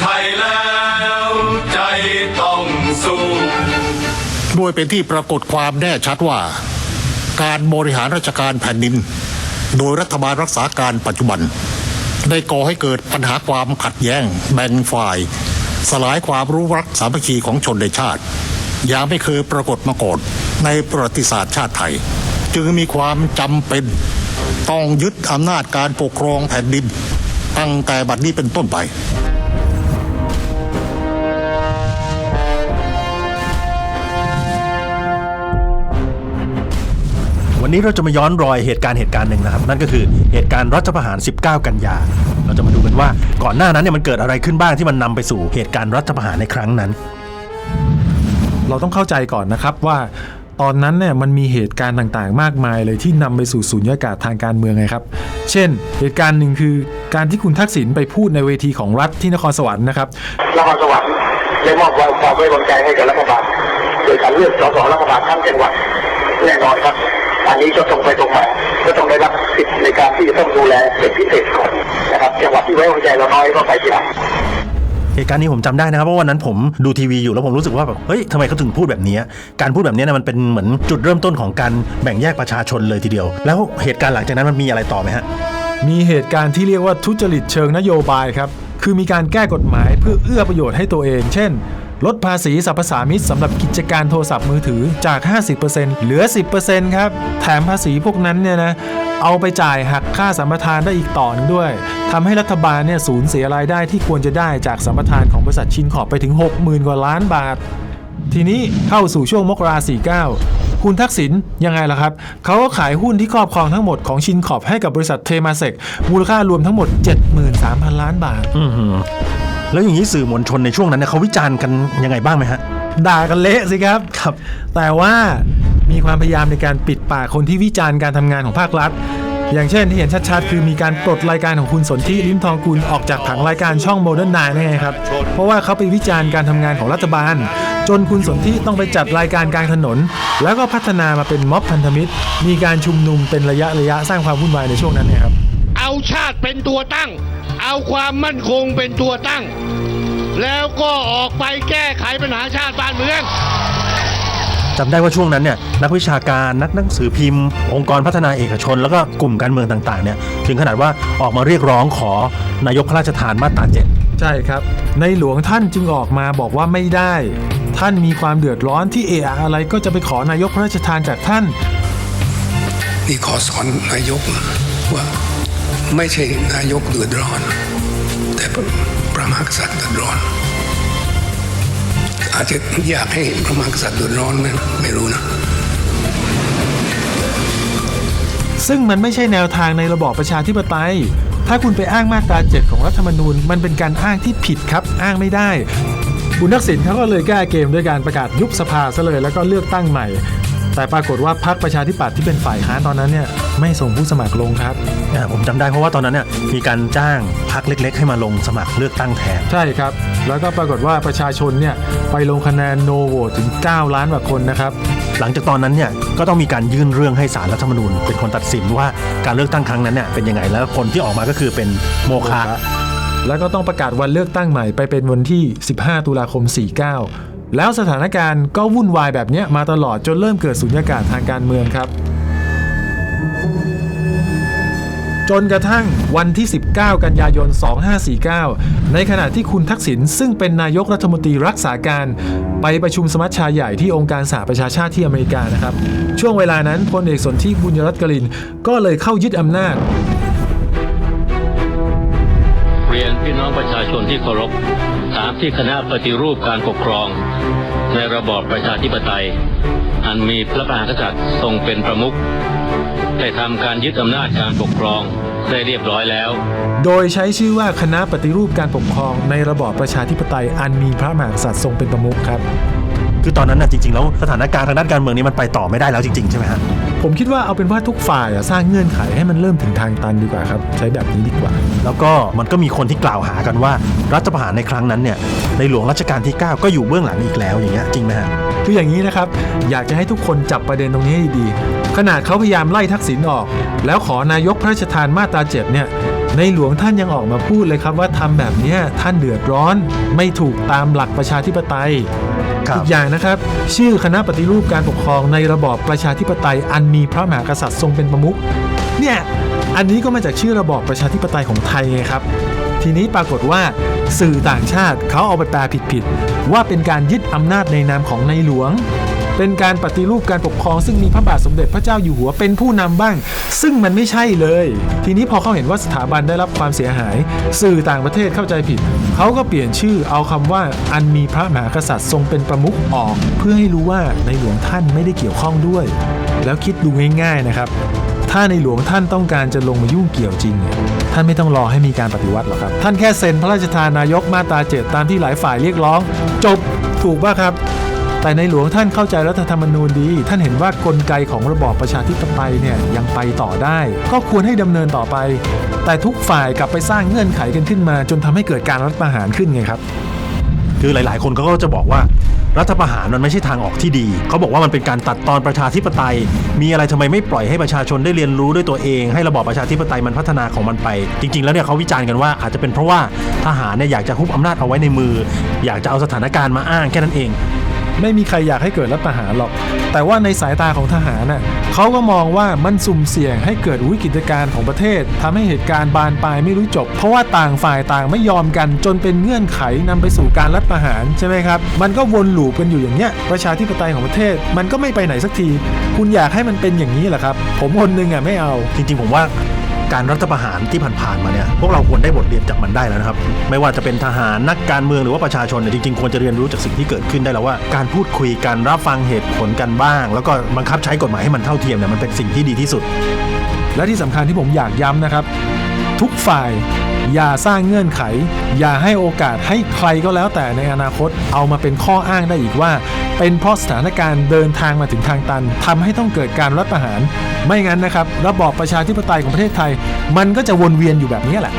ไทยแล้วใจต้องสู้ด้วยเป็นที่ปรากฏความแน่ชัดว่า การบริหารราชการแผ่นดิน โดยรัฐบาลรักษาการปัจจุบัน ได้ก่อให้เกิดปัญหาความขัดแย้งแบ่งฝ่าย สลายความรู้รักสามัคคีของชนในชาติ อย่างไม่เคยปรากฏมาก่อนในประวัติศาสตร์ชาติไทย จึงมีความจำเป็นต้องยึดอำนาจการปกครองแผ่นดิน ตั้งแต่บัดนี้เป็นต้นไป วันนี้เราจะมาย้อนรอยเหตุการณ์เหตุการณ์หนึ่งนะครับ นั่นก็คือเหตุการณ์รัฐประหาร 19 กันยา เราจะมาดูกันว่าก่อนหน้านั้นเนี่ยมันเกิดอะไรขึ้นบ้างที่มันนำไปสู่เหตุการณ์รัฐประหารในครั้งนั้น เราต้องเข้าใจก่อนนะครับว่าตอนนั้นเนี่ยมันมีเหตุการณ์ต่างๆ มากมายเลยที่นำไปสู่สุญญากาศทางการเมืองไงครับ เช่น เหตุการณ์หนึ่งคือการที่คุณทักษิณไปพูดในเวทีของรัฐที่นครสวรรค์นะครับ นครสวรรค์ได้มอบความไว้วางใจให้กับรัฐบาลโดยการเลือกสสรัฐบาลทั้งจังหวัดแน่นอนครับ อันนี้ก็ตรงไปตรงมาก็ต้องได้รับสิทธิ์ในการที่จะต้องดูแลเป็นพิเศษก่อนนะครับจังหวัดที่ไว้วางใจเราน้อยก็ไปทีหลังเหตุการณ์นี้ผมจำได้นะครับเพราะวันนั้นผมดูทีวีอยู่แล้วผมรู้สึกว่าแบบเฮ้ยทำไมเขาถึงพูดแบบนี้ การพูดแบบนี้เนะมันเป็นเหมือนจุดเริ่มต้นของการแบ่งแยกประชาชนเลยทีเดียว แล้วเหตุการณ์หลังจากนั้นมันมีอะไรต่อไหมฮะมีเหตุการณ์ที่เรียกว่าทุจริตเชิงนโยบายครับคือมีการแก้กฎหมายเพื่อเอื้อประโยชน์ให้ตัวเอง เช่น ลดภาษีสรรพสามิตสำหรับกิจการโทรศัพท์มือถือจาก 50%เหลือ 10%ครับ แถมภาษีพวกนั้นเนี่ยนะเอาไปจ่ายหักค่าสัมปทานได้อีกต่อนึงด้วยทำให้รัฐบาลเนี่ยสูญเสียรายได้ที่ควรจะได้จากสัมปทานของบริษัทชินขอบไปถึง 60,000 กว่าล้านบาท ทีนี้เข้าสู่ช่วงมกรา49 คุณทักษิณยังไงล่ะครับ เขาก็ขายหุ้นที่ครอบครองทั้งหมดของชินขอบให้กับบริษัทเทมาเซกมูลค่ารวมทั้งหมด 73,000 ล้านบาท แล้วอย่างนี้สื่อมวลชนในช่วงนั้นเนี่ยเขาวิจารณ์กันยังไงบ้างไหมฮะ ด่ากันเละสิครับครับ แต่ว่ามีความพยายามในการปิดปากคนที่วิจารณ์การทำงานของภาครัฐ อย่างเช่นที่เห็นชัดๆ คือมีการปลดรายการของคุณสนธิลิ้มทองกุลออกจากผังรายการช่องโมเดิร์นไนน์นั่นไงครับ เพราะว่าเขาไปวิจารณ์การทำงานของรัฐบาล จนคุณสนธิต้องไปจัดรายการกลางถนน แล้วก็พัฒนามาเป็นม็อบพันธมิตร มีการชุมนุมเป็นระยะระยะสร้างความวุ่นวายในช่วงนั้นเนี่ยครับ เอาชาติเป็นตัวตั้ง เอาความมั่นคงเป็นตัวตั้ง แล้วก็ออกไปแก้ไขปัญหาชาติบ้านเมืองจำได้ว่าช่วงนั้นเนี่ยนักวิชาการนักหนังสือพิมพ์ องค์กรพัฒนาเอกชน แล้วก็กลุ่มการเมืองต่างๆเนี่ยถึงขนาดว่าออกมาเรียกร้องขอนายกพระราชทานมาตราเจ็ดใช่ครับ ในหลวงท่านจึงออกมาบอกว่าไม่ได้ ท่านมีความเดือดร้อนที่เอะอะอะไรก็จะไปขอนายกพระราชทานจากท่าน นี่ขอสอนนายกว่า ไม่ใช่นายกเดือดร้อน แต่พระมหากษัตริย์เดือดร้อน อาจจะอยากให้พระมหากษัตริย์เดือดร้อนไหมไม่รู้นะซึ่งมันไม่ใช่แนวทางในระบอบประชาธิปไตย ถ้าคุณไปอ้างมาตราเจ็ดของรัฐธรรมนูญ มันเป็นการอ้างที่ผิดครับ อ้างไม่ได้ คุณทักษิณเขาก็เลยแก้เกมด้วยการประกาศยุบสภาซะเลยแล้วก็เลือกตั้งใหม่ แต่ปรากฏว่าพรรคประชาธิปัตย์ที่เป็นฝ่ายค้านตอนนั้นเนี่ยไม่ส่งผู้สมัครลงครับ อ่าผมจำได้เพราะว่าตอนนั้นเนี่ยมีการจ้างพักเล็ก ๆ ให้มาลงสมัครเลือกตั้งแทน ใช่ครับ แล้วก็ปรากฏว่าประชาชนเนี่ยไปลงคะแนนโนโหวตถึง 9 ล้านกว่าคนนะครับ หลังจากตอนนั้นเนี่ยก็ต้องมีการยื่นเรื่องให้สารรัฐธรรมนูญ เป็นคนตัดสินว่าการเลือกตั้งครั้งนั้นเนี่ยเป็นยังไงแล้วผลที่ออกมาก็คือเป็นโมฆะ แล้วก็ต้องประกาศวันเลือกตั้งใหม่ไปเป็นวันที่ 15 ตุลาคม 49 แล้วสถานการณ์ก็วุ่นวายแบบนี้มาตลอดจนเริ่มเกิดสุญญากาศทางการเมืองครับ จนกระทั่งวันที่ 19 กันยายน 2549 ในขณะที่คุณทักษิณซึ่งเป็นนายกรัฐมนตรีรักษาการ ไปประชุมสมัชชาใหญ่ที่องค์การสหประชาชาติที่อเมริกานะครับ ช่วงเวลานั้นพลเอกสนธิบุญยรัตน์กลิน ก็เลยเข้ายึดอำนาจ เรียนพี่น้องประชาชนที่เคารพามที่คณะปฏิรูปการปกครอง ในระบอบประชาธิปไตย อันมีพระมหากษัตริย์ทรงเป็นประมุขได้ทำการยึดอำนาจการปกครองได้เรียบร้อยแล้ว โดยใช้ชื่อว่าคณะปฏิรูปการปกครองในระบอบประชาธิปไตย อันมีพระมหากษัตริย์ทรงเป็นประมุขครับ คือตอนนั้นน่ะจริงๆแล้วสถานการณ์ทางด้านการเมืองนี้มันไปต่อไม่ได้แล้วจริงๆใช่ไหมฮะ ผมคิดว่าเอาเป็นว่าทุกฝ่ายอะสร้างเงื่อนไขให้มันเริ่มถึงทางตันดีกว่าครับใช้แบบนี้ดีกว่า แล้วก็มันก็มีคนที่กล่าวหากันว่า รัฐประหารในครั้งนั้นเนี่ยในหลวงรัชกาลที่ 9 ก็อยู่เบื้องหลังอีกแล้วอย่างเงี้ยจริงไหมฮะคืออย่างนี้นะครับ อยากจะให้ทุกคนจับประเด็นตรงนี้ให้ดีๆขนาดเขาพยายามไล่ทักษิณออก แล้วขอนายกพระราชทานมาตราเจ็ดเนี่ยในหลวงท่านยังออกมาพูดเลยครับว่าทำแบบเนี้ยท่านเดือดร้อน ไม่ถูกตามหลักประชาธิปไตยครับ อีกอย่างนะครับ ชื่อคณะปฏิรูปการปกครองในระบอบประชาธิปไตย อันมีพระมหากษัตริย์ทรงเป็นประมุขเนี่ยอันนี้ก็มาจากชื่อระบอบประชาธิปไตยของไทยไงครับ ทีนี้ปรากฏว่าสื่อต่างชาติเขาเอาไปแปลผิดๆว่าเป็นการยึดอำนาจในนามของในหลวง เป็นการปฏิรูปการปกครองซึ่งมีพระบาทสมเด็จพระเจ้าอยู่หัวเป็นผู้นำบ้าง ซึ่งมันไม่ใช่เลย ทีนี้พอเขาเห็นว่าสถาบันได้รับความเสียหาย สื่อต่างประเทศเข้าใจผิด เขาก็เปลี่ยนชื่อเอาคำว่าอันมีพระมหากษัตริย์ทรงเป็นประมุขออก เพื่อให้รู้ว่าในหลวงท่านไม่ได้เกี่ยวข้องด้วย แล้วคิดดูง่ายๆนะครับถ้าในหลวงท่านต้องการจะลงมายุ่งเกี่ยวจริง ท่านไม่ต้องรอให้มีการปฏิวัติหรอกครับ ท่านแค่เซ็นพระราชทานนายกมาตราเจ็ดตามที่หลายฝ่ายเรียกร้อง จบถูกป่ะครับ แต่ในหลวงท่านเข้าใจรัฐธรรมนูญดี ท่านเห็นว่ากลไกของระบอบประชาธิปไตยเนี่ยยังไปต่อได้ ก็ควรให้ดำเนินต่อไป แต่ทุกฝ่ายกลับไปสร้างเงื่อนไขกันขึ้นมา จนทำให้เกิดการรัฐประหารขึ้นไงครับ คือหลาย ๆ คนเขาก็จะบอกว่ารัฐประหารมันไม่ใช่ทางออกที่ดี เขาบอกว่ามันเป็นการตัดตอนประชาธิปไตย มีอะไรทำไมไม่ปล่อยให้ประชาชนได้เรียนรู้ด้วยตัวเอง ให้ระบอบประชาธิปไตยมันพัฒนาของมันไป จริง ๆ แล้วเนี่ยเขาวิจารณ์กันว่าอาจจะเป็นเพราะว่าทหารเนี่ยอยากจะคุบอำนาจเอาไว้ในมือ อยากจะเอาสถานการณ์มาอ้างแค่นั้นเอง ไม่มีใครอยากให้เกิดรัฐประหารหรอก แต่ว่าในสายตาของทหารน่ะเขาก็มองว่ามันสุ่มเสี่ยงให้เกิดวิกฤตการณ์ของประเทศทำให้เหตุการณ์บานปลายไม่รู้จบ เพราะว่าต่างฝ่ายต่างไม่ยอมกันจนเป็นเงื่อนไขนำไปสู่การรัฐประหารใช่ไหมครับ มันก็วนลูปกันอยู่อย่างเนี้ยประชาธิปไตยของประเทศ มันก็ไม่ไปไหนสักที คุณอยากให้มันเป็นอย่างนี้เหรอครับ ผมคนหนึงอะไม่เอา จริงๆผมว่า การรัฐประหารที่ผ่านๆมาเนี่ยพวกเราควรได้บทเรียนจากมันได้แล้วนะครับ ไม่ว่าจะเป็นทหารนักการเมืองหรือว่าประชาชนเนี่ยจริงๆควรจะเรียนรู้จากสิ่งที่เกิดขึ้นได้แล้วว่า การพูดคุยกันรับฟังเหตุผลกันบ้าง แล้วก็บังคับใช้กฎหมายให้มันเท่าเทียมเนี่ยมันเป็นสิ่งที่ดีที่สุด และที่สำคัญที่ผมอยากย้ำนะครับ ทุกฝ่าย อย่าสร้างเงื่อนไข อย่าให้โอกาสให้ใครก็แล้วแต่ในอนาคตเอามาเป็นข้ออ้างได้อีกว่า เป็นเพราะสถานการณ์เดินทางมาถึงทางตันทำให้ต้องเกิดการรัฐประหาร ไม่งั้นนะครับ ระบอบประชาธิปไตยของประเทศไทย มันก็จะวนเวียนอยู่แบบนี้แหละ